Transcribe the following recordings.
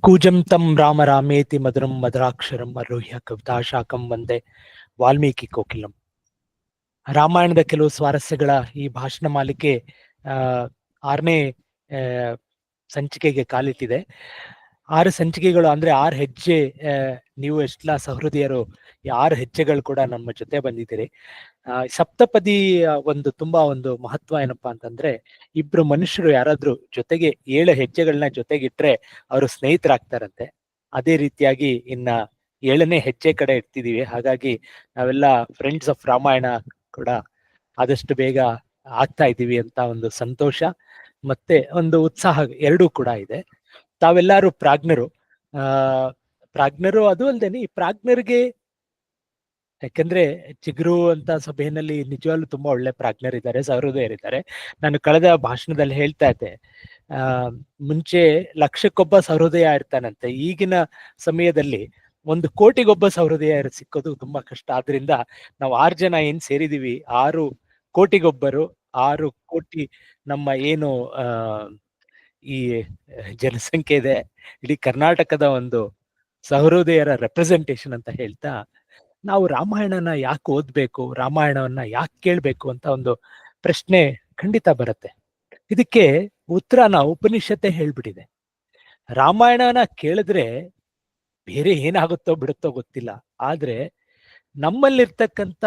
ಕೂಜಂ ತಂ ರಾಮ ರಾಮೇತಿ ಮಧುರಂ ಮಧುರಾಕ್ಷರಂ ಅರೋಹ್ಯ ಕವಿತಾ ಶಾಖಂ ಒಂದೇ ವಾಲ್ಮೀಕಿ ಕೋಕಿಲಂ. ರಾಮಾಯಣದ ಕೆಲವು ಸ್ವಾರಸ್ಯಗಳ ಈ ಭಾಷಣ ಮಾಲಿಕೆ, ಆ, ಆರನೇ ಸಂಚಿಕೆಗೆ ಕಾಲಿಟ್ಟಿದೆ. ಆರು ಸಂಚಿಕೆಗಳು ಅಂದ್ರೆ ಆರು ಹೆಜ್ಜೆ ನೀವು ಎಷ್ಟೆಲ್ಲ ಸಹೃದಯರು ಆರು ಹೆಜ್ಜೆಗಳು ಕೂಡ ನಮ್ಮ ಜೊತೆ ಬಂದಿದ್ದೀರಿ. ಸಪ್ತಪದಿ ಒಂದು ತುಂಬಾ ಒಂದು ಮಹತ್ವ ಏನಪ್ಪಾ ಅಂತಂದ್ರೆ, ಇಬ್ರು ಮನುಷ್ಯರು ಯಾರಾದ್ರೂ ಜೊತೆಗೆ ಏಳು ಹೆಜ್ಜೆಗಳನ್ನ ಜೊತೆಗಿಟ್ರೆ ಅವರು ಸ್ನೇಹಿತರಾಗ್ತಾರಂತೆ. ಅದೇ ರೀತಿಯಾಗಿ ಇನ್ನ ಏಳನೇ ಹೆಜ್ಜೆ ಕಡೆ ಇರ್ತಿದೀವಿ ಹಾಗಾಗಿ ನಾವೆಲ್ಲ ಫ್ರೆಂಡ್ಸ್ ಆಫ್ ರಾಮಾಯಣ ಕೂಡ ಆದಷ್ಟು ಬೇಗ ಆಗ್ತಾ ಇದ್ದೀವಿ ಅಂತ ಒಂದು ಸಂತೋಷ ಮತ್ತೆ ಒಂದು ಉತ್ಸಾಹ ಎರಡೂ ಕೂಡ ಇದೆ. ತಾವೆಲ್ಲರೂ ಪ್ರಾಜ್ಞರು, ಆ, ಪ್ರಾಜ್ಞರು ಅದು ಅಲ್ದೇನೆ ಈ ಪ್ರಾಜ್ಞರಿಗೆ ಯಾಕಂದ್ರೆ ಚಿಗುರು ಅಂತ ಸಭೆಯಲ್ಲಿ ನಿಜವಾಗ್ಲೂ ತುಂಬಾ ಒಳ್ಳೆ ಪ್ರಾಜ್ಞರಿದ್ದಾರೆ ಸಹೃದಯರಿದ್ದಾರೆ ನಾನು ಕಳೆದ ಭಾಷಣದಲ್ಲಿ ಹೇಳ್ತಾ ಇದ್ದೆ, ಆ, ಮುಂಚೆ ಲಕ್ಷಕ್ಕೊಬ್ಬ ಸಹೃದಯ ಇರ್ತಾನಂತೆ, ಈಗಿನ ಸಮಯದಲ್ಲಿ ಒಂದು ಕೋಟಿಗೊಬ್ಬ ಸಹೃದಯ ಸಿಕ್ಕೋದು ತುಂಬಾ ಕಷ್ಟ. ಆದ್ರಿಂದ ನಾವು ಆರು ಜನ ಏನ್ ಸೇರಿದೀವಿ, ಆರು ಕೋಟಿಗೊಬ್ಬರು, ಆರು ಕೋಟಿ ನಮ್ಮ ಏನು ಈ ಜನಸಂಖ್ಯೆ ಇದೆ, ಇಡೀ ಕರ್ನಾಟಕದ ಒಂದು ಸಹೃದಯರ ರೆಪ್ರೆಸೆಂಟೇಷನ್ ಅಂತ ಹೇಳ್ತಾ ನಾವು ರಾಮಾಯಣನ ಯಾಕೆ ಓದ್ಬೇಕು, ರಾಮಾಯಣವನ್ನ ಯಾಕೆ ಕೇಳ್ಬೇಕು ಅಂತ ಒಂದು ಪ್ರಶ್ನೆ ಖಂಡಿತ ಬರುತ್ತೆ. ಇದಕ್ಕೆ ಉತ್ತರನ ಉಪನಿಷತ್ತೆ ಹೇಳ್ಬಿಟ್ಟಿದೆ. ರಾಮಾಯಣನ ಕೇಳಿದ್ರೆ ಬೇರೆ ಏನಾಗುತ್ತೋ ಬಿಡುತ್ತೋ ಗೊತ್ತಿಲ್ಲ. ಆದ್ರೆ ನಮ್ಮಲ್ಲಿರ್ತಕ್ಕಂಥ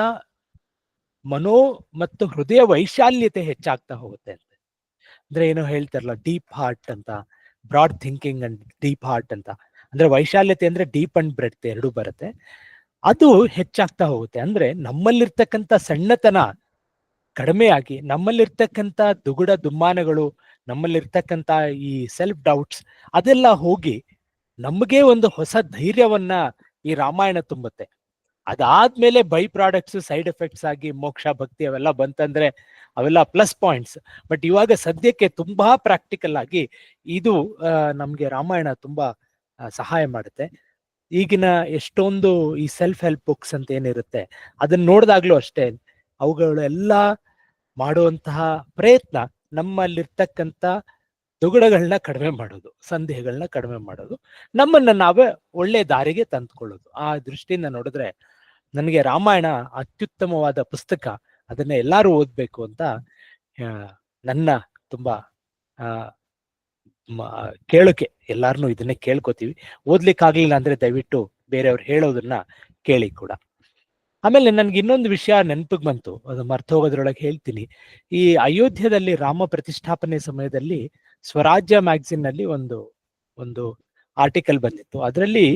ಮನೋ ಮತ್ತು ಹೃದಯ ವೈಶಾಲ್ಯತೆ ಹೆಚ್ಚಾಗ್ತಾ ಹೋಗುತ್ತೆ ಅಂತ. ಅಂದ್ರೆ ಏನೋ ಹೇಳ್ತಾರಲ್ಲ ಡೀಪ್ ಹಾರ್ಟ್ ಅಂತ broad thinking and deep heart ಅಂತ. ಅಂದ್ರೆ ವೈಶಾಲ್ಯತೆ ಅಂದ್ರೆ ಡೀಪ್ ಅಂಡ್ ಬ್ರೆಡ್ ಎರಡು ಬರುತ್ತೆ. ಅದು ಹೆಚ್ಚಾಗ್ತಾ ಹೋಗುತ್ತೆ. ಅಂದ್ರೆ ನಮ್ಮಲ್ಲಿರ್ತಕ್ಕಂಥ ಸಣ್ಣತನ ಕಡಿಮೆಯಾಗಿ ನಮ್ಮಲ್ಲಿರ್ತಕ್ಕಂಥ ದುಗುಡ ದುಮ್ಮಾನಗಳು, ನಮ್ಮಲ್ಲಿರ್ತಕ್ಕಂಥ ಈ ಸೆಲ್ಫ್ ಡೌಟ್ಸ್ ಅದೆಲ್ಲ ಹೋಗಿ ನಮಗೆ ಒಂದು ಹೊಸ ಧೈರ್ಯವನ್ನ ಈ ರಾಮಾಯಣ ತುಂಬುತ್ತೆ. ಅದಾದ್ಮೇಲೆ ಬೈ ಪ್ರಾಡಕ್ಟ್ಸ್ ಸೈಡ್ ಎಫೆಕ್ಟ್ಸ್ ಆಗಿ ಮೋಕ್ಷ, ಭಕ್ತಿ ಅವೆಲ್ಲ ಬಂತಂದ್ರೆ ಅವೆಲ್ಲ ಪ್ಲಸ್ ಪಾಯಿಂಟ್ಸ್ ಬಟ್ ಇವಾಗ ಸದ್ಯಕ್ಕೆ ತುಂಬಾ ಪ್ರಾಕ್ಟಿಕಲ್ ಆಗಿ ಇದು ನಮಗೆ ನಮ್ಗೆ ರಾಮಾಯಣ ತುಂಬಾ ಸಹಾಯ ಮಾಡುತ್ತೆ. ಈಗಿನ ಎಷ್ಟೊಂದು ಈ ಸೆಲ್ಫ್ ಹೆಲ್ಪ್ ಬುಕ್ಸ್ ಅಂತ ಏನಿರುತ್ತೆ ಅದನ್ನ ನೋಡಿದಾಗ್ಲೂ ಅಷ್ಟೇ ಅವುಗಳೆಲ್ಲ ಮಾಡುವಂತಹ ಪ್ರಯತ್ನ ನಮ್ಮಲ್ಲಿರ್ತಕ್ಕಂಥ ದುಗುಡಗಳನ್ನ ಕಡಿಮೆ ಮಾಡೋದು ಸಂದೇಹಗಳನ್ನ ಕಡಿಮೆ ಮಾಡೋದು, ನಮ್ಮನ್ನ ನಾವೇ ಒಳ್ಳೆ ದಾರಿಗೆ ತಂದ್ಕೊಳ್ಳೋದು. ಆ ದೃಷ್ಟಿಯಿಂದ ನೋಡಿದ್ರೆ ನನಗೆ ರಾಮಾಯಣ ಅತ್ಯುತ್ತಮವಾದ ಪುಸ್ತಕ, ಅದನ್ನ ಎಲ್ಲಾರು ಓದ್ಬೇಕು ಅಂತ ನನ್ನ ತುಂಬಾ ಕೇಳೋಕೆ, ಎಲ್ಲಾರನು ಇದನ್ನೇ ಕೇಳ್ಕೊತೀವಿ. ಓದ್ಲಿಕ್ಕಾಗ್ಲಿಲ್ಲ ಅಂದ್ರೆ ದಯವಿಟ್ಟು ಬೇರೆಯವ್ರು ಹೇಳೋದನ್ನ ಕೇಳಿ ಕೂಡ. ಆಮೇಲೆ ನನ್ಗೆ ಇನ್ನೊಂದು ವಿಷಯ ನೆನಪಿಗೆ ಬಂತು. ಅದು ಮರ್ತ ಹೋಗೋದ್ರೊಳಗೆ ಹೇಳ್ತೀನಿ. ಈ ಅಯೋಧ್ಯದಲ್ಲಿ ರಾಮ ಪ್ರತಿಷ್ಠಾಪನೆ ಸಮಯದಲ್ಲಿ ಸ್ವರಾಜ್ಯ ಮ್ಯಾಗಝಿನ್ನಲ್ಲಿ ಒಂದು ಒಂದು ಆರ್ಟಿಕಲ್ ಬಂದಿತ್ತು. ಅದರಲ್ಲಿ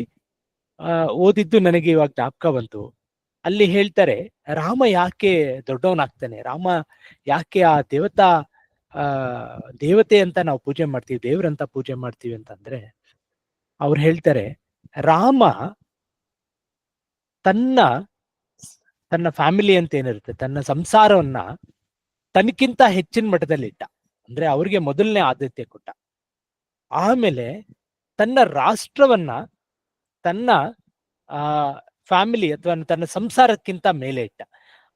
ಓದಿದ್ದು ನನಗೆ ಇವಾಗ ಜ್ಞಾಪಕ ಬಂತು. ಅಲ್ಲಿ ಹೇಳ್ತಾರೆ, ರಾಮ ಯಾಕೆ ದೊಡ್ಡವನಾಗ್ತಾನೆ? ರಾಮ ಯಾಕೆ ಆ ದೇವತಾ ಆ, ದೇವತೆ ಅಂತ ನಾವು ಪೂಜೆ ಮಾಡ್ತೀವಿ, ದೇವ್ರಂತ ಪೂಜೆ ಮಾಡ್ತೀವಿ ಅಂತಂದ್ರೆ, ಅವ್ರು ಹೇಳ್ತಾರೆ, ರಾಮ ತನ್ನ ತನ್ನ ಫ್ಯಾಮಿಲಿ ಅಂತ ಏನಿರುತ್ತೆ, ತನ್ನ ಸಂಸಾರವನ್ನ ತನಕ್ಕಿಂತ ಹೆಚ್ಚಿನ ಮಟ್ಟದಲ್ಲಿ ಇಟ್ಟ. ಅಂದ್ರೆ ಅವ್ರಿಗೆ ಮೊದಲನೇ ಆದ್ಯತೆ ಕೊಟ್ಟ. ಆಮೇಲೆ ತನ್ನ ರಾಷ್ಟ್ರವನ್ನ ತನ್ನ, ಆ, ಫ್ಯಾಮಿಲಿ ಅಥವಾ ತನ್ನ ಸಂಸಾರಕ್ಕಿಂತ ಮೇಲೆ ಇಟ್ಟ.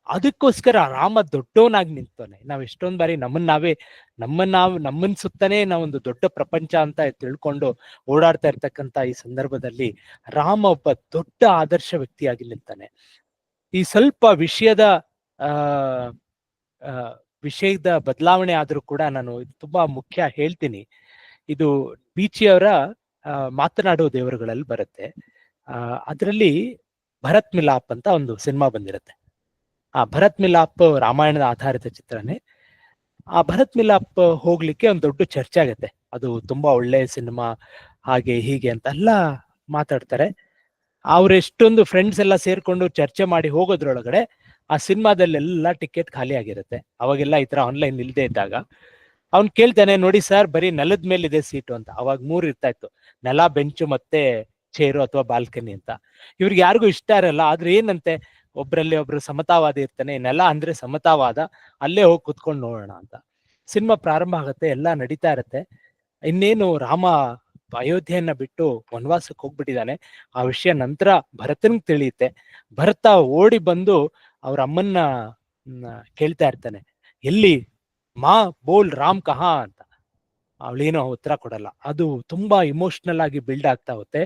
ಅದಕ್ಕೋಸ್ಕರ ರಾಮ ದೊಡ್ಡವನಾಗಿ ನಿಂತಾನೆ ನಾವ್ ಎಷ್ಟೊಂದ್ ಬಾರಿ ನಮ್ಮನ್ನ ನಾವೇ ನಮ್ಮನ್ನ ನಾವು ನಮ್ಮನ್ ಸುತ್ತನೇ ನಾವೊಂದು ದೊಡ್ಡ ಪ್ರಪಂಚ ಅಂತ ತಿಳ್ಕೊಂಡು ಓಡಾಡ್ತಾ ಇರ್ತಕ್ಕಂತ ಈ ಸಂದರ್ಭದಲ್ಲಿ ರಾಮ ಒಬ್ಬ ದೊಡ್ಡ ಆದರ್ಶ ವ್ಯಕ್ತಿಯಾಗಿ ನಿಂತಾನೆ ಈ ಸ್ವಲ್ಪ ವಿಷಯದ ಆ ವಿಷಯದ ಬದಲಾವಣೆ ಆದ್ರೂ ಕೂಡ ನಾನು ತುಂಬಾ ಮುಖ್ಯ ಹೇಳ್ತೀನಿ. ಇದು ಬೀಚಿಯವರ ಆ, ಮಾತನಾಡೋ ದೇವರುಗಳಲ್ಲಿ ಬರುತ್ತೆ. ಆ ಅದರಲ್ಲಿ ಭರತ್ ಮಿಲಾಪ್ ಅಂತ ಒಂದು ಸಿನಿಮಾ ಬಂದಿರುತ್ತೆ. ಆ ಭರತ್ ಮಿಲಾಪ್ ರಾಮಾಯಣದ ಆಧಾರಿತ ಚಿತ್ರನೇ. ಆ ಭರತ್ ಮಿಲಾಪ್ ಹೋಗ್ಲಿಕ್ಕೆ ಒಂದು ದೊಡ್ಡ ಚರ್ಚೆ ಆಗುತ್ತೆ. ಅದು ತುಂಬಾ ಒಳ್ಳೆ ಸಿನಿಮಾ, ಹಾಗೆ ಹೀಗೆ ಅಂತ ಎಲ್ಲ ಮಾತಾಡ್ತಾರೆ. ಎಷ್ಟೊಂದು ಫ್ರೆಂಡ್ಸ್ ಎಲ್ಲ ಸೇರ್ಕೊಂಡು ಚರ್ಚೆ ಮಾಡಿ ಹೋಗೋದ್ರೊಳಗಡೆ ಆ ಸಿನಿಮಾದಲ್ಲೆಲ್ಲ ಟಿಕೆಟ್ ಖಾಲಿ ಆಗಿರುತ್ತೆ. ಅವಾಗೆಲ್ಲ ಈ ತರ ಆನ್ಲೈನ್ ಇಲ್ಲದೆ ಇದ್ದಾಗ. ಅವ್ನು ಕೇಳ್ತಾನೆ, ನೋಡಿ ಸರ್, ಬರೀ ನೆಲದ ಮೇಲೆ ಇದೆ ಸೀಟು ಅಂತ. ಅವಾಗ ಮೂರು ಇರ್ತಾ ಇತ್ತು. ನೆಲ, ಬೆಂಚು ಮತ್ತೆ ಚೇರು ಅಥವಾ ಬಾಲ್ಕನಿ ಅಂತ. ಇವ್ರಿಗೆ ಯಾರಿಗೂ ಇಷ್ಟ ಇರಲ್ಲ. ಆದ್ರೆ ಏನಂತೆ? ಒಬ್ರಲ್ಲಿ ಒಬ್ರು ಸಮತಾವಾದಿ ಇರ್ತಾನೆ, ನೆಲ ಅಂದ್ರೆ ಸಮತಾವಾದ, ಅಲ್ಲೇ ಹೋಗಿ ಕುತ್ಕೊಂಡು ನೋಡೋಣ ಅಂತ. ಸಿನಿಮಾ ಪ್ರಾರಂಭ ಆಗುತ್ತೆ, ಎಲ್ಲ ನಡೀತಾ ಇರುತ್ತೆ. ಇನ್ನೇನು ರಾಮ ಅಯೋಧ್ಯೆಯನ್ನ ಬಿಟ್ಟು ವನವಾಸಕ್ಕೆ ಹೋಗ್ಬಿಟ್ಟಿದ್ದಾನೆ ಆ ವಿಷಯ ನಂತರ ಭರತನ್ಗ್ ತಿಳಿಯುತ್ತೆ. ಭರತ ಓಡಿ ಬಂದು ಅವ್ರ ಅಮ್ಮನ್ನ ಕೇಳ್ತಾ ಇರ್ತಾನೆ. ಎಲ್ಲಿ? ಮಾ ಬೋಲ್ ರಾಮ್ ಕಹಾ ಅಂತ. ಅವಳೇನು ಉತ್ತರ ಕೊಡಲ್ಲ. ಅದು ತುಂಬಾ ಇಮೋಷನಲ್ ಆಗಿ ಬಿಲ್ಡ್ ಆಗ್ತಾ ಹೋಗುತ್ತೆ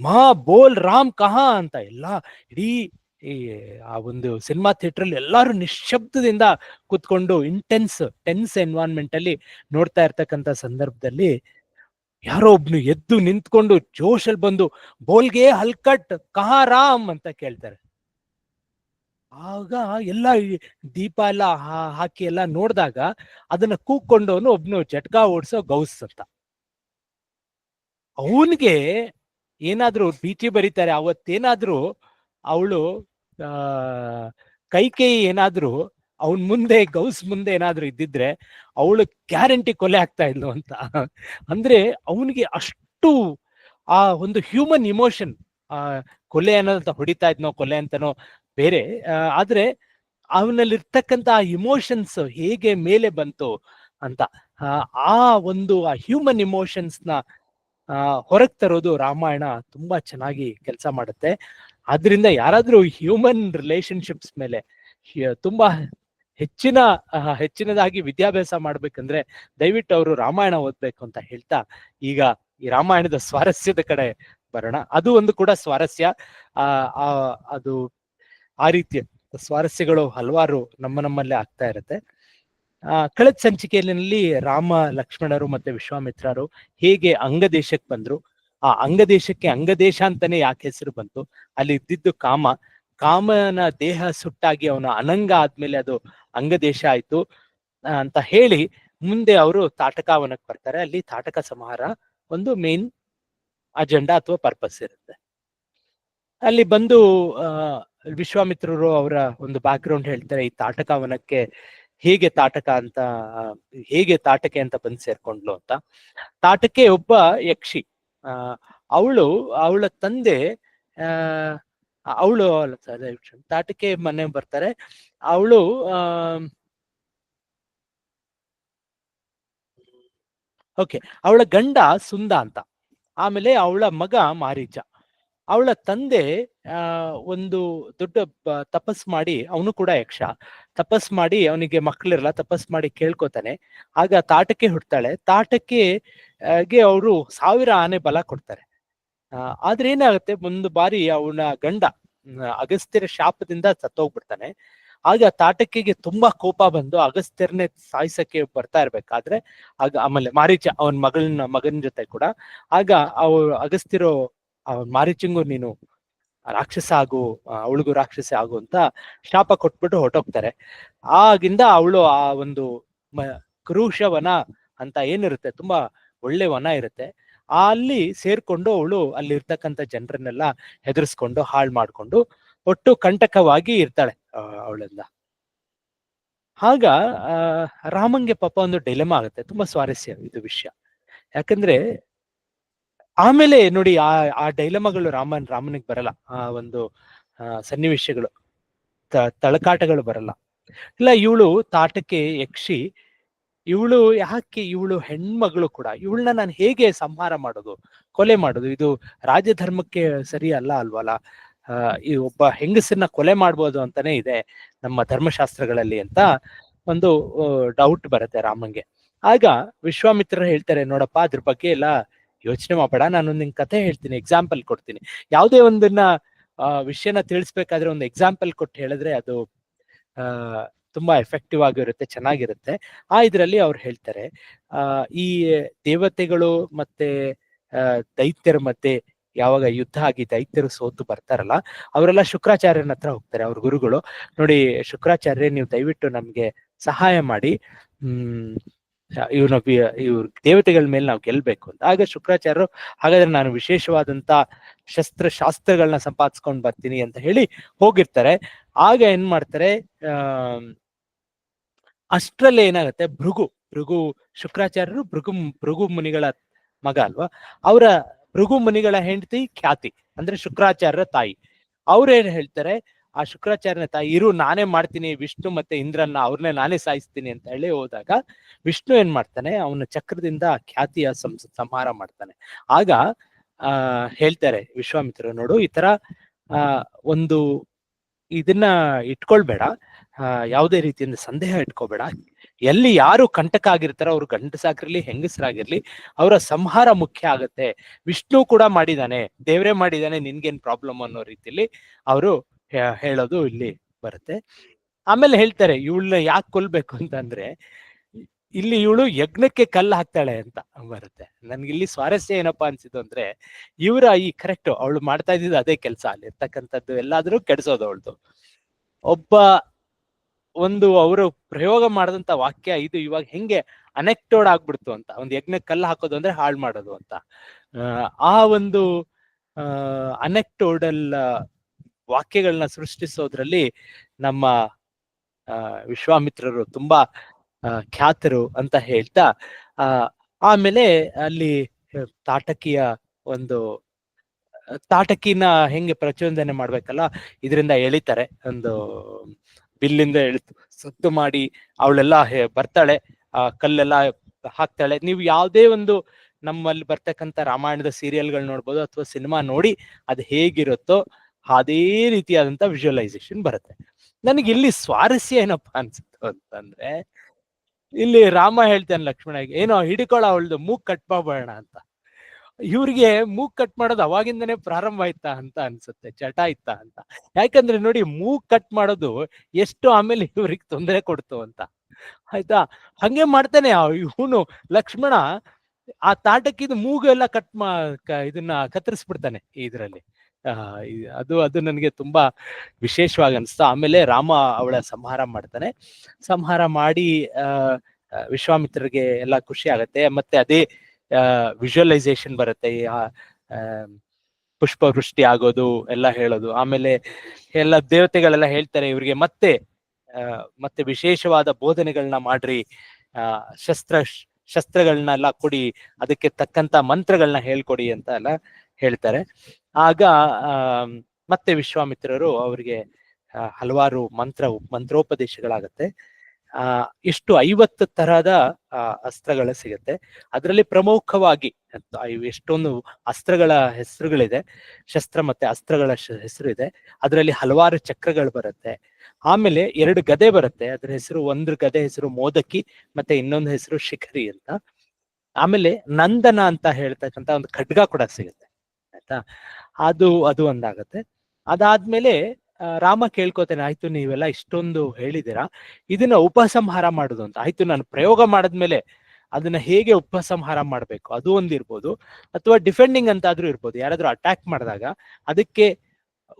ಮಾ ಬೋಲ್ ರಾಮ್ ಕಹಾ ಅಂತ ಎಲ್ಲ ಇಡೀ ಈ, ಆ ಒಂದು ಸಿನಿಮಾ ಥಿಯೇಟರ್ ಅಲ್ಲಿ ಎಲ್ಲಾರು ನಿಶ್ಶಬ್ದದಿಂದ ಕೂತ್ಕೊಂಡು ಇಂಟೆನ್ಸ್ ಟೆನ್ಸ್ ಎನ್ವೈರನ್ಮೆಂಟ್ ಅಲ್ಲಿ ನೋಡ್ತಾ ಇರ್ತಕ್ಕಂತ ಸಂದರ್ಭದಲ್ಲಿ ಯಾರೋ ಒಬ್ನು ಎದ್ದು ನಿಂತ್ಕೊಂಡು ಜೋಶಲ್ಲಿ ಬಂದು, ಬೋಲ್ಗೆ ಹಲ್ಕಟ್, ಕಹಾ ರಾಮ್ ಅಂತ ಕೇಳ್ತಾರೆ. ಆಗ ಎಲ್ಲ ದೀಪ ಎಲ್ಲ ಹಾಕಿ ಎಲ್ಲ ನೋಡಿದಾಗ ಅದನ್ನ ಕೂಕೊಂಡವನು ಒಬ್ನು ಜಟ್ಕಾ ಓಡಿಸೋ ಗೌಸ್ ಅಂತ. ಅವನಿಗೆ ಏನಾದ್ರೂ ಬೀಚಿ ಬರೀತಾರೆ, ಅವತ್ತೇನಾದ್ರೂ ಅವಳು ಆ, ಕೈಕೇಯಿ ಏನಾದ್ರೂ ಅವನ್ ಮುಂದೆ, ಗೌಸ್ ಮುಂದೆ ಏನಾದ್ರೂ ಇದ್ದಿದ್ರೆ ಅವಳು ಗ್ಯಾರಂಟಿ ಕೊಲೆ ಆಗ್ತಾ ಇದ್ಲು ಅಂತ. ಅಂದ್ರೆ ಅವನಿಗೆ ಅಷ್ಟು ಆ ಒಂದು ಹ್ಯೂಮನ್ ಇಮೋಷನ್ ಆ, ಕೊಲೆ ಅನ್ನೋದಂತ ಹೊಡಿತಾ ಇದ್ನೋ, ಕೊಲೆ ಅಂತನೋ ಬೇರೆ. ಆದ್ರೆ ಅವನಲ್ಲಿರ್ತಕ್ಕಂಥ ಆ ಇಮೋಷನ್ಸ್ ಹೇಗೆ ಮೇಲೆ ಬಂತು ಅಂತ, ಆ ಒಂದು, ಆ ಹ್ಯೂಮನ್ ಇಮೋಷನ್ಸ್ನ ಹೊರಗ್ ತರೋದು ರಾಮಾಯಣ ತುಂಬಾ ಚೆನ್ನಾಗಿ ಕೆಲಸ ಮಾಡುತ್ತೆ. ಆದ್ರಿಂದ ಯಾರಾದ್ರೂ ಹ್ಯೂಮನ್ ರಿಲೇಶನ್ಶಿಪ್ಸ್ ಮೇಲೆ ತುಂಬಾ ಹೆಚ್ಚಿನ ಹೆಚ್ಚಿನದಾಗಿ ವಿದ್ಯಾಭ್ಯಾಸ ಮಾಡ್ಬೇಕಂದ್ರೆ ದಯವಿಟ್ಟು ಅವರು ರಾಮಾಯಣ ಓದ್ಬೇಕು ಅಂತ ಹೇಳ್ತಾ ಈಗ ಈ ರಾಮಾಯಣದ ಸ್ವಾರಸ್ಯದ ಕಡೆ ಬರೋಣ. ಅದು ಒಂದು ಕೂಡ ಸ್ವಾರಸ್ಯ. ಆ, ಅದು ಆ ರೀತಿಯ ಸ್ವಾರಸ್ಯಗಳು ಹಲವಾರು ನಮ್ಮ ನಮ್ಮಲ್ಲೇ ಆಗ್ತಾ ಇರುತ್ತೆ. ಆ, ಕಳೆದ ಸಂಚಿಕೆಯಲ್ಲಿ ರಾಮ, ಲಕ್ಷ್ಮಣರು ಮತ್ತೆ ವಿಶ್ವಾಮಿತ್ರರು ಹೇಗೆ ಅಂಗದೇಶಕ್ಕೆ ಬಂದ್ರು ಆ ಅಂಗದೇಶಕ್ಕೆ ಅಂಗದೇಶ ಅಂತಾನೆ ಯಾಕೆ ಹೆಸರು ಬಂತು? ಅಲ್ಲಿ ಇದ್ದಿದ್ದು ಕಾಮ. ಕಾಮನ ದೇಹ ಸುಟ್ಟಾಗಿ ಅವನ ಅನಂಗ ಆದ್ಮೇಲೆ ಅದು ಅಂಗದೇಶ ಆಯ್ತು. ಅಂತ ಹೇಳಿ ಮುಂದೆ ಅವರು ತಾಟಕವನಕ್ಕೆ ಬರ್ತಾರೆ. ಅಲ್ಲಿ ತಾಟಕ ಸಮಾಹಾರ ಒಂದು ಮೇನ್ ಅಜೆಂಡಾ ಅಥವಾ ಪರ್ಪಸ್ ಇರುತ್ತೆ. ಅಲ್ಲಿ ಬಂದು ವಿಶ್ವಾಮಿತ್ರರು ಅವರ ಒಂದು ಬ್ಯಾಕ್ ಗ್ರೌಂಡ್ ಹೇಳ್ತಾರೆ ಈ ತಾಟಕವನಕ್ಕೆ ಹೇಗೆ ತಾಟಕ ಅಂತ, ಹೇಗೆ ತಾಟಕೆ ಅಂತ ಬಂದು ಸೇರ್ಕೊಂಡ್ಲು ಅಂತ. ತಾಟಕೆ ಒಬ್ಬ ಯಕ್ಷಿ. ಅವಳು, ಅವಳ ತಂದೆ, ಆ, ಅವಳು ತಾಟಕ್ಕೆ ಮನೆ ಬರ್ತಾರೆ. ಅವಳು ಓಕೆ, ಅವಳ ಗಂಡ ಸುಂದ ಅಂತ. ಆಮೇಲೆ ಅವಳ ಮಗ ಮಾರೀಚ ಅವಳ ತಂದೆ ಒಂದು ದೊಡ್ಡ ತಪಸ್ ಮಾಡಿ, ಅವನು ಕೂಡ ಯಕ್ಷ. ತಪಸ್ ಮಾಡಿ, ಅವನಿಗೆ ಮಕ್ಕಳಿರಲ್ಲ, ತಪಸ್ ಮಾಡಿ ಕೇಳ್ಕೊತಾನೆ. ಆಗ ತಾಟಕ್ಕೆ ಹುಡ್ತಾಳೆ ತಾಟಕ್ಕೆ ಗೆ ಅವರು ಸಾವಿರ ಆನೆ ಬಲ ಕೊಡ್ತಾರೆ. ಆದ್ರೆ ಏನಾಗುತ್ತೆ, ಒಂದು ಬಾರಿ ಅವನ ಗಂಡ ಅಗಸ್ತ್ಯರ ಶಾಪದಿಂದ ಸತ್ತೋಗ್ಬಿಡ್ತಾನೆ. ಆಗ ತಾಟಕಿಗೆ ತುಂಬಾ ಕೋಪ ಬಂದು ಅಗಸ್ತ್ಯರನ್ನೇ ಸಾಯಿಸಕ್ಕೆ ಬರ್ತಾ ಇರ್ಬೇಕಾದ್ರೆ ಆಗ ಆಮೇಲೆ ಮಾರೀಚ ಅವನ ಮಗಳನ್ನ, ಮಗನ ಜೊತೆ ಕೂಡ. ಆಗ ಅವ, ಅಗಸ್ತ್ಯರು ಅವನ್ ಮಾರೀಚಿಂಗು ನೀನು ರಾಕ್ಷಸ ಆಗು ಅವಳಿಗೂ ರಾಕ್ಷಸ ಆಗು ಅಂತ ಶಾಪ ಕೊಟ್ಬಿಟ್ಟು ಹೊರಟೋಗ್ತಾರೆ. ಆಗಿಂದ ಅವಳು ಆ ಒಂದು ಕ್ರೂಶವನ ಅಂತ ಏನಿರುತ್ತೆ, ತುಂಬಾ ಒಳ್ಳೆ ವನ ಇರುತ್ತೆ. ಅಲ್ಲಿ ಸೇರ್ಕೊಂಡು ಅವಳು ಅಲ್ಲಿ ಇರ್ತಕ್ಕಂಥ ಜನರನ್ನೆಲ್ಲ ಹೆದರ್ಸ್ಕೊಂಡು ಹಾಳು ಮಾಡ್ಕೊಂಡು ಒಟ್ಟು ಕಂಟಕವಾಗಿ ಇರ್ತಾಳೆ ಅವಳೆಲ್ಲ. ಆಗ ರಾಮಂಗೆ ಪಾಪ ಒಂದು ಡಿಲೆಮಾ ಆಗುತ್ತೆ. ತುಂಬಾ ಸ್ವಾರಸ್ಯ ಇದು ವಿಷಯ. ಯಾಕಂದ್ರೆ ಆಮೇಲೆ ನೋಡಿ ಆ ಆ ಡೈಲಮಗಳು ರಾಮನ್, ರಾಮನಿಗೆ ಬರಲ್ಲ. ಆ ಒಂದು ಸನ್ನಿವೇಶಗಳು ತಳಕಾಟಗಳು ಬರಲ್ಲ. ಇಲ್ಲ, ಇವಳು ತಾಟಕ್ಕೆ ಯಕ್ಷಿ ಇವಳು ಯಾಕೆ ಇವಳು ಹೆಣ್ಮಗಳು ಕೂಡ, ಇವಳನ್ನ ನಾನು ಹೇಗೆ ಸಂಹಾರ ಮಾಡೋದು, ಕೊಲೆ ಮಾಡೋದು? ಇದು ರಾಜಧರ್ಮಕ್ಕೆ ಸರಿ ಅಲ್ಲ ಅಲ್ವಲ್ಲ? ಈ ಒಬ್ಬ ಹೆಂಗಸನ್ನ ಕೊಲೆ ಮಾಡ್ಬೋದು ಅಂತಾನೆ ಇದೆ ನಮ್ಮ ಧರ್ಮಶಾಸ್ತ್ರಗಳಲ್ಲಿ ಅಂತ ಒಂದು ಡೌಟ್ ಬರುತ್ತೆ ರಾಮಂಗೆ ಆಗ ವಿಶ್ವಾಮಿತ್ರ ಹೇಳ್ತಾರೆ, ನೋಡಪ್ಪ, ಅದ್ರ ಬಗ್ಗೆ ಎಲ್ಲ ಯೋಚನೆ ಮಾಡಬೇಡ, ನಾನು ನಿನ್ ಕಥೆ ಹೇಳ್ತೀನಿ ಎಕ್ಸಾಂಪಲ್ ಕೊಡ್ತೀನಿ. ಯಾವುದೇ ಒಂದನ್ನ ವಿಷಯನ ತಿಳಿಸ್ಬೇಕಾದ್ರೆ ಒಂದು ಎಕ್ಸಾಂಪಲ್ ಕೊಟ್ಟು ಹೇಳಿದ್ರೆ ಅದು ತುಂಬಾ ಎಫೆಕ್ಟಿವ್ ಆಗಿರುತ್ತೆ, ಚೆನ್ನಾಗಿರುತ್ತೆ. ಆ ಇದರಲ್ಲಿ ಅವ್ರು ಹೇಳ್ತಾರೆ ಈ ದೇವತೆಗಳು ಮತ್ತೆ ದೈತ್ಯರ ಮಧ್ಯೆ ಯಾವಾಗ ಯುದ್ಧ ಆಗಿ ದೈತ್ಯರು ಸೋತು ಬರ್ತಾರಲ್ಲ, ಅವರೆಲ್ಲ ಶುಕ್ರಾಚಾರ್ಯನ ಹತ್ರ ಹೋಗ್ತಾರೆ, ಅವ್ರ ಗುರುಗಳು. ನೋಡಿ ಶುಕ್ರಾಚಾರ್ಯ ನೀವು ದಯವಿಟ್ಟು ನಮ್ಗೆ ಸಹಾಯ ಮಾಡಿ. ಹ್ಮ್ ಇವ್ನ ಇವ್ರ ದೇವತೆಗಳ ಮೇಲೆ ನಾವು ಗೆಲ್ಬೇಕು ಅಂತ. ಆಗ ಶುಕ್ರಾಚಾರ್ಯರು, ಹಾಗಾದ್ರೆ ನಾನು ವಿಶೇಷವಾದಂತ ಶಸ್ತ್ರ ಶಾಸ್ತ್ರಗಳನ್ನ ಸಂಪಾದಿಸ್ಕೊಂಡು ಬರ್ತೀನಿ ಅಂತ ಹೇಳಿ ಹೋಗಿರ್ತಾರೆ. ಆಗ ಏನ್ ಮಾಡ್ತಾರೆ ಆ ಅಷ್ಟ್ರಲ್ಲಿ ಏನಾಗುತ್ತೆ, ಭೃಗು ಭೃಗು ಶುಕ್ರಾಚಾರ್ಯರು ಭೃಗು ಭೃಗು ಮುನಿಗಳ ಮಗ ಅಲ್ವಾ? ಅವರ ಭೃಗು ಮುನಿಗಳ ಹೆಂಡತಿ ಖ್ಯಾತಿ, ಅಂದ್ರೆ ಶುಕ್ರಾಚಾರ್ಯರ ತಾಯಿ. ಅವ್ರೇನ್ ಹೇಳ್ತಾರೆ ಆ ಶುಕ್ರಾಚಾರ್ಯನ ತಾಯಿ, ಇರು, ನಾನೇ ಮಾಡ್ತೀನಿ, ವಿಷ್ಣು ಮತ್ತೆ ಇಂದ್ರನ್ನ ಅವ್ರನ್ನೇ ನಾನೇ ಸಾಯಿಸ್ತೀನಿ ಅಂತ ಹೇಳಿ ಹೋದಾಗ ವಿಷ್ಣು ಏನ್ ಮಾಡ್ತಾನೆ, ಅವನ ಚಕ್ರದಿಂದ ಖ್ಯಾತಿಯ ಸಂಹಾರ ಮಾಡ್ತಾನೆ. ಆಗ, ಆ, ಹೇಳ್ತಾರೆ ವಿಶ್ವಾಮಿತ್ರರು, ನೋಡು, ಈ ತರ ಒಂದು ಇದನ್ನ ಇಟ್ಕೊಳ್ಬೇಡ ಯಾವುದೇ ರೀತಿಯಿಂದ ಸಂದೇಹ ಇಟ್ಕೋಬೇಡ. ಎಲ್ಲಿ ಯಾರು ಕಂಟಕ ಆಗಿರ್ತಾರೋ ಅವ್ರು ಗಂಡಸಾಗಿರ್ಲಿ, ಹೆಂಗಸರಾಗಿರ್ಲಿ, ಅವರ ಸಂಹಾರ ಮುಖ್ಯ ಆಗತ್ತೆ. ವಿಷ್ಣು ಕೂಡ ಮಾಡಿದಾನೆ, ದೇವ್ರೇ ಮಾಡಿದಾನೆ, ನಿನ್ಗೇನ್ ಪ್ರಾಬ್ಲಮ್ ಅನ್ನೋ ರೀತಿಲಿ, ಅವರು ಹೇಳೋದು ಇಲ್ಲಿ ಬರುತ್ತೆ. ಆಮೇಲೆ ಹೇಳ್ತಾರೆ, ಇವಳನ್ನ ಯಾಕೆ ಕೊಲ್ಬೇಕು ಅಂತಂದ್ರೆ ಇಲ್ಲಿ ಇವಳು ಯಜ್ಞಕ್ಕೆ ಕಲ್ಲು ಹಾಕ್ತಾಳೆ ಅಂತ ಬರುತ್ತೆ. ನನ್ಗೆ ಇಲ್ಲಿ ಸ್ವಾರಸ್ಯ ಏನಪ್ಪಾ ಅನ್ಸಿದ್ದು ಅಂದ್ರೆ, ಇವರ ಈ ಕರೆಕ್ಟ್ ಅವಳು ಮಾಡ್ತಾ ಇದ್ದಿದ್ದು ಅದೇ ಕೆಲಸ ಅಲ್ಲಿ ಇರ್ತಕ್ಕಂಥದ್ದು ಎಲ್ಲಾದ್ರೂ ಕೆಡಿಸೋದು ಅವಳದು. ಒಬ್ಬ ಒಂದು ಅವರು ಪ್ರಯೋಗ ಮಾಡಿದಂತ ವಾಕ್ಯ ಇದು ಇವಾಗ ಹೆಂಗೆ ಅನೆಕ್ಟೋಡ್ ಆಗ್ಬಿಡ್ತು ಅಂತ, ಒಂದು ಯಜ್ಞಕ್ಕೆ ಕಲ್ಲು ಹಾಕೋದು ಅಂದ್ರೆ ಹಾಳು ಮಾಡೋದು ಅಂತ. ಆ ಒಂದು ಅನೆಕ್ಟೋಡಲ್ ವಾಕ್ಯಗಳನ್ನ ಸೃಷ್ಟಿಸೋದ್ರಲ್ಲಿ ನಮ್ಮ ವಿಶ್ವಾಮಿತ್ರರು ತುಂಬಾ ಖ್ಯಾತರು ಅಂತ ಹೇಳ್ತಾ ಆಮೇಲೆ ಅಲ್ಲಿ ತಾಟಕಿಯ ಒಂದು, ತಾಟಕಿನ ಹೆಂಗೆ ಪ್ರಚೋದನೆ ಮಾಡ್ಬೇಕಲ್ಲ, ಇದರಿಂದ ಎಳಿತಾರೆ. ಒಂದು ಬಿಲ್ಲಿಂದ ಎಳಿತು, ಸುತ್ತು ಮಾಡಿ ಅವಳೆಲ್ಲ ಬರ್ತಾಳೆ, ಆ, ಕಲ್ಲೆಲ್ಲ ಹಾಕ್ತಾಳೆ. ನೀವು ಯಾವುದೇ ಒಂದು ನಮ್ಮಲ್ಲಿ ಬರ್ತಕ್ಕಂಥ ರಾಮಾಯಣದ ಸೀರಿಯಲ್ಗಳು ನೋಡ್ಬೋದು ಅಥವಾ ಸಿನಿಮಾ ನೋಡಿ ಅದು ಹೇಗಿರುತ್ತೋ ಅದೇ ರೀತಿಯಾದಂತ ವಿಜುವಲೈಸೇಷನ್ ಬರುತ್ತೆ. ನನಗೆ ಇಲ್ಲಿ ಸ್ವಾರಸ್ಯ ಏನಪ್ಪಾ ಅನ್ಸುತ್ತೆ ಅಂತಂದ್ರೆ, ಇಲ್ಲಿ ರಾಮ ಹೇಳ್ತಾನೆ ಲಕ್ಷ್ಮಣಗೆ ಏನೋ ಹಿಡಿಕೊಳ್ಳ ಅವಳ್ದು ಮೂಗ್ ಕಟ್ ಮಾಡ್ಬೇಡ ಅಂತ. ಇವ್ರಿಗೆ ಮೂಗ್ ಕಟ್ ಮಾಡೋದು ಅವಾಗಿಂದನೇ ಪ್ರಾರಂಭ ಆಯ್ತಾ ಅಂತ ಅನ್ಸುತ್ತೆ ಚಟ ಇತ್ತ ಅಂತ. ಯಾಕಂದ್ರೆ ನೋಡಿ ಮೂಗ್ ಕಟ್ ಮಾಡೋದು ಎಷ್ಟು ಆಮೇಲೆ ಇವ್ರಿಗೆ ತೊಂದರೆ ಕೊಡ್ತು ಅಂತ. ಆಯ್ತಾ? ಹಂಗೆ ಮಾಡ್ತಾನೆ ಇವನು ಲಕ್ಷ್ಮಣ, ಆ ತಾಟಕ್ಕಿದ್ ಮೂಗು ಎಲ್ಲ ಕಟ್ ಮಾ ಇದನ್ನ ಕತ್ತರಿಸ್ಬಿಡ್ತಾನೆ ಇದ್ರಲ್ಲಿ. ಅದು ಅದು ನನಗೆ ತುಂಬಾ ವಿಶೇಷವಾಗಿ ಅನಿಸ್ತು. ಆಮೇಲೆ ರಾಮ ಅವಳ ಸಂಹಾರ ಮಾಡ್ತಾನೆ. ಸಂಹಾರ ಮಾಡಿ ವಿಶ್ವಾಮಿತ್ರರಿಗೆ ಎಲ್ಲ ಖುಷಿ ಆಗತ್ತೆ. ಮತ್ತೆ ಅದೇ ವಿಜುವಲೈಸೇಷನ್ ಬರುತ್ತೆ. ಪುಷ್ಪ ವೃಷ್ಟಿ ಆಗೋದು ಎಲ್ಲ ಹೇಳೋದು. ಆಮೇಲೆ ಎಲ್ಲ ದೇವತೆಗಳೆಲ್ಲ ಹೇಳ್ತಾರೆ ಇವರಿಗೆ, ಮತ್ತೆ ಮತ್ತೆ ವಿಶೇಷವಾದ ಬೋಧನೆಗಳನ್ನ ಮಾಡ್ರಿ. ಶಸ್ತ್ರ ಶಸ್ತ್ರಗಳನ್ನೆಲ್ಲ ಕೊಡಿ. ಅದಕ್ಕೆ ತಕ್ಕಂತ ಮಂತ್ರಗಳನ್ನ ಹೇಳ್ಕೊಡಿ ಅಂತ ಎಲ್ಲ ಹೇಳ್ತಾರೆ. ಆಗ ಮತ್ತೆ ವಿಶ್ವಾಮಿತ್ರರು ಅವರಿಗೆ ಹಲವಾರು ಮಂತ್ರ, ಮಂತ್ರೋಪದೇಶಗಳಾಗತ್ತೆ. ಆ ಇಷ್ಟು ಐವತ್ತು ತರಹದ ಅಸ್ತ್ರಗಳು ಸಿಗುತ್ತೆ. ಅದರಲ್ಲಿ ಪ್ರಮುಖವಾಗಿ ಎಷ್ಟೊಂದು ಅಸ್ತ್ರಗಳ ಹೆಸರುಗಳಿದೆ. ಶಸ್ತ್ರ ಮತ್ತೆ ಅಸ್ತ್ರಗಳ ಹೆಸರು ಇದೆ ಅದರಲ್ಲಿ ಹಲವಾರು ಚಕ್ರಗಳು ಬರುತ್ತೆ. ಆಮೇಲೆ ಎರಡು ಗದೆ ಬರುತ್ತೆ. ಅದ್ರ ಹೆಸರು ಒಂದು ಗದೆ ಹೆಸರು ಮೋದಕಿ, ಮತ್ತೆ ಇನ್ನೊಂದು ಹೆಸರು ಶಿಖರಿ ಅಂತ. ಆಮೇಲೆ ನಂದನ ಅಂತ ಹೇಳ್ತಕ್ಕಂತ ಒಂದು ಖಡ್ಗ ಕೂಡ ಸಿಗುತ್ತೆ. ಆಯ್ತಾ? ಅದು ಅದು ಒಂದಾಗತ್ತೆ. ಅದಾದ್ಮೇಲೆ ರಾಮ ಕೇಳ್ಕೊತೇನೆ, ಆಯ್ತು, ನೀವೆಲ್ಲ ಇಷ್ಟೊಂದು ಹೇಳಿದಿರಾ ಇದನ್ನ ಉಪಸಂಹಾರ ಮಾಡುದು ಅಂತ. ಆಯ್ತು, ನಾನು ಪ್ರಯೋಗ ಮಾಡಿದ್ಮೇಲೆ ಅದನ್ನ ಹೇಗೆ ಉಪಸಂಹಾರ ಮಾಡ್ಬೇಕು? ಅದು ಒಂದಿರ್ಬೋದು. ಅಥವಾ ಡಿಫೆಂಡಿಂಗ್ ಅಂತಾದ್ರೂ ಇರ್ಬೋದು. ಯಾರಾದ್ರೂ ಅಟ್ಯಾಕ್ ಮಾಡಿದಾಗ ಅದಕ್ಕೆ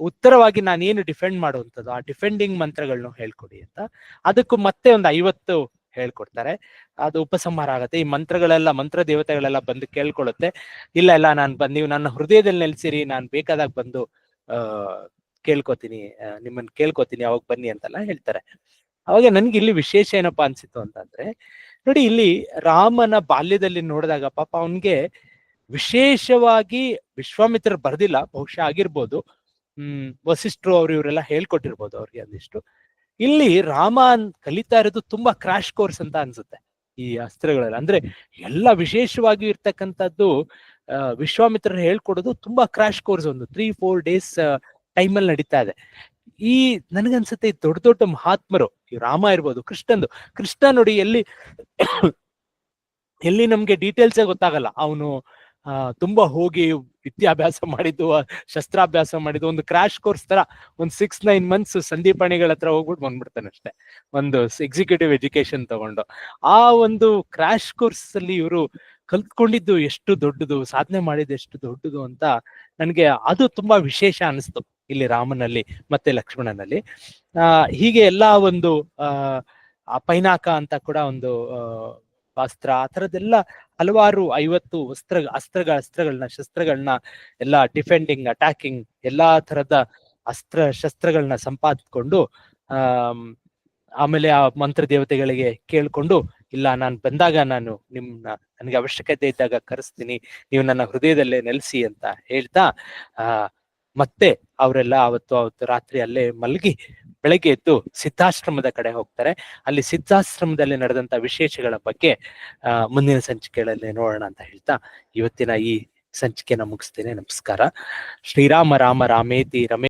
ಉತ್ತರವಾಗಿ ನಾನೇನು ಡಿಫೆಂಡ್ ಮಾಡುವಂಥದ್ದು, ಆ ಡಿಫೆಂಡಿಂಗ್ ಮಂತ್ರಗಳನ್ನ ಹೇಳ್ಕೊಡಿ ಅಂತ. ಅದಕ್ಕೂ ಮತ್ತೆ ಒಂದು ಐವತ್ತು ಹೇಳ್ಕೊಡ್ತಾರೆ. ಅದು ಉಪಸಂಹಾರ ಆಗುತ್ತೆ. ಈ ಮಂತ್ರಗಳೆಲ್ಲ ಮಂತ್ರ ದೇವತೆಗಳೆಲ್ಲ ಬಂದು ಕೇಳ್ಕೊಳ್ಳುತ್ತೆ ಇಲ್ಲ ಇಲ್ಲ, ನಾನು ಬಂದ್ ನೀವು ನನ್ನ ಹೃದಯದಲ್ಲಿ ನೆಲೆಸಿರಿ, ನಾನು ಬೇಕಾದಾಗ ಬಂದು, ಆ, ಕೇಳ್ಕೊತೀನಿ ನಿಮ್ಮನ್ನ ಕೇಳ್ಕೊತೀನಿ, ಅವಾಗ ಬನ್ನಿ ಅಂತೆಲ್ಲ ಹೇಳ್ತಾರೆ. ಅವಾಗ ನನ್ಗೆ ಇಲ್ಲಿ ವಿಶೇಷ ಏನಪ್ಪಾ ಅನ್ಸಿತ್ತು ಅಂತಂದ್ರೆ, ನೋಡಿ ಇಲ್ಲಿ ರಾಮನ ಬಾಲ್ಯದಲ್ಲಿ ನೋಡಿದಾಗ ಪಾಪ ಅವನ್ಗೆ ವಿಶೇಷವಾಗಿ ವಿಶ್ವಾಮಿತ್ರ ಬರ್ದಿಲ್ಲ, ಬಹುಶಃ ಆಗಿರ್ಬೋದು. ಹ್ಮ್, ವಸಿಷ್ಠರು ಅವ್ರು ಇವರೆಲ್ಲ ಹೇಳ್ಕೊಟ್ಟಿರ್ಬೋದು ಅವ್ರಿಗೆ ಒಂದಿಷ್ಟು ಇಲ್ಲಿ ರಾಮ ಕಲಿತಾ ಇರೋದು ತುಂಬಾ ಕ್ರಾಶ್ ಕೋರ್ಸ್ ಅಂತ ಅನ್ಸುತ್ತೆ ಈ ಅಸ್ತ್ರಗಳಲ್ಲಿ. ಅಂದ್ರೆ ಎಲ್ಲ ವಿಶೇಷವಾಗಿ ಇರ್ತಕ್ಕಂಥದ್ದು ವಿಶ್ವಾಮಿತ್ರರು ಹೇಳ್ಕೊಡೋದು ತುಂಬಾ ಕ್ರಾಶ್ ಕೋರ್ಸ್ ಒಂದು ತ್ರೀ ಫೋರ್ ಡೇಸ್ ಟೈಮಲ್ಲಿ ನಡೀತಾ ಇದೆ. ಈ, ನನಗನ್ಸುತ್ತೆ ದೊಡ್ಡ ದೊಡ್ಡ ಮಹಾತ್ಮರು, ಈ ರಾಮ ಇರ್ಬೋದು, ಕೃಷ್ಣಂದು, ಕೃಷ್ಣ ನೋಡಿ ಎಲ್ಲಿ ಎಲ್ಲಿ ನಮ್ಗೆ ಡೀಟೇಲ್ಸೇ ಗೊತ್ತಾಗಲ್ಲ. ಅವನು ತುಂಬಾ ಹೋಗಿ ವಿದ್ಯಾಭ್ಯಾಸ ಮಾಡಿದ್ದು ಶಸ್ತ್ರಾಭ್ಯಾಸ ಮಾಡಿದ್ದು, ಒಂದು ಕ್ರಾಶ್ ಕೋರ್ಸ್ ತರ ಒಂದ್ ಸಿಕ್ಸ್ ನೈನ್ ಮಂತ್ಸ್ ಸಂದೀಪಾಣಿಗಳ ಹತ್ರ ಹೋಗ್ಬಿಟ್ಟು ಬಂದ್ಬಿಡ್ತಾನೆ ಅಷ್ಟೇ. ಒಂದು ಎಕ್ಸಿಕ್ಯೂಟಿವ್ ಎಜುಕೇಶನ್ ತಗೊಂಡು. ಆ ಒಂದು ಕ್ರಾಶ್ ಕೋರ್ಸ್ ಅಲ್ಲಿ ಇವರು ಕಲ್ತ್ಕೊಂಡಿದ್ದು ಎಷ್ಟು ದೊಡ್ಡದು, ಸಾಧನೆ ಮಾಡಿದ್ದು ಎಷ್ಟು ದೊಡ್ಡದು ಅಂತ ನನಗೆ ಅದು ತುಂಬಾ ವಿಶೇಷ ಅನಿಸ್ತು ಇಲ್ಲಿ ರಾಮನಲ್ಲಿ ಮತ್ತೆ ಲಕ್ಷ್ಮಣನಲ್ಲಿ. ಹೀಗೆ ಎಲ್ಲಾ ಒಂದು, ಆ ಪೈನಾಕ ಅಂತ ಕೂಡ ಒಂದು ಅಸ್ತ್ರ ಆ ಥರದ್ದೆಲ್ಲ ಹಲವಾರು ಐವತ್ತು ಅಸ್ತ್ರ ಅಸ್ತ್ರಗಳ, ಅಸ್ತ್ರಗಳನ್ನ, ಶಸ್ತ್ರಗಳನ್ನ ಎಲ್ಲ ಡಿಫೆಂಡಿಂಗ್ ಅಟ್ಯಾಕಿಂಗ್ ಎಲ್ಲಾ ತರದ ಅಸ್ತ್ರ, ಶಸ್ತ್ರಗಳನ್ನ ಸಂಪಾದಿಸ್ಕೊಂಡು ಆ ಆಮೇಲೆ ಆ ಮಂತ್ರ ದೇವತೆಗಳಿಗೆ ಕೇಳ್ಕೊಂಡು, ಇಲ್ಲ ನಾನು ಬಂದಾಗ ನಾನು ನಿಮ್ನ, ನನಗೆ ಅವಶ್ಯಕತೆ ಇದ್ದಾಗ ಕರೆಸ್ತೀನಿ, ನೀವು ನನ್ನ ಹೃದಯದಲ್ಲೇ ನೆಲೆಸಿ ಅಂತ ಹೇಳ್ತಾ ಮತ್ತೆ ಅವರೆಲ್ಲ ಅವತ್ತು ಅವತ್ತು ರಾತ್ರಿ ಅಲ್ಲೇ ಮಲಗಿ ಬೆಳಗ್ಗೆ ಎದ್ದು ಸಿದ್ಧಾಶ್ರಮದ ಕಡೆ ಹೋಗ್ತಾರೆ. ಅಲ್ಲಿ ಸಿದ್ಧಾಶ್ರಮದಲ್ಲಿ ನಡೆದಂತ ವಿಶೇಷಗಳ ಬಗ್ಗೆ ಮುಂದಿನ ಸಂಚಿಕೆಗಳಲ್ಲಿ ನೋಡೋಣ ಅಂತ ಹೇಳ್ತಾ ಇವತ್ತಿನ ಈ ಸಂಚಿಕೆನ ಮುಗಿಸ್ತೇನೆ. ನಮಸ್ಕಾರ. ಶ್ರೀರಾಮ ರಾಮ ರಾಮೇತಿ ರಮೇ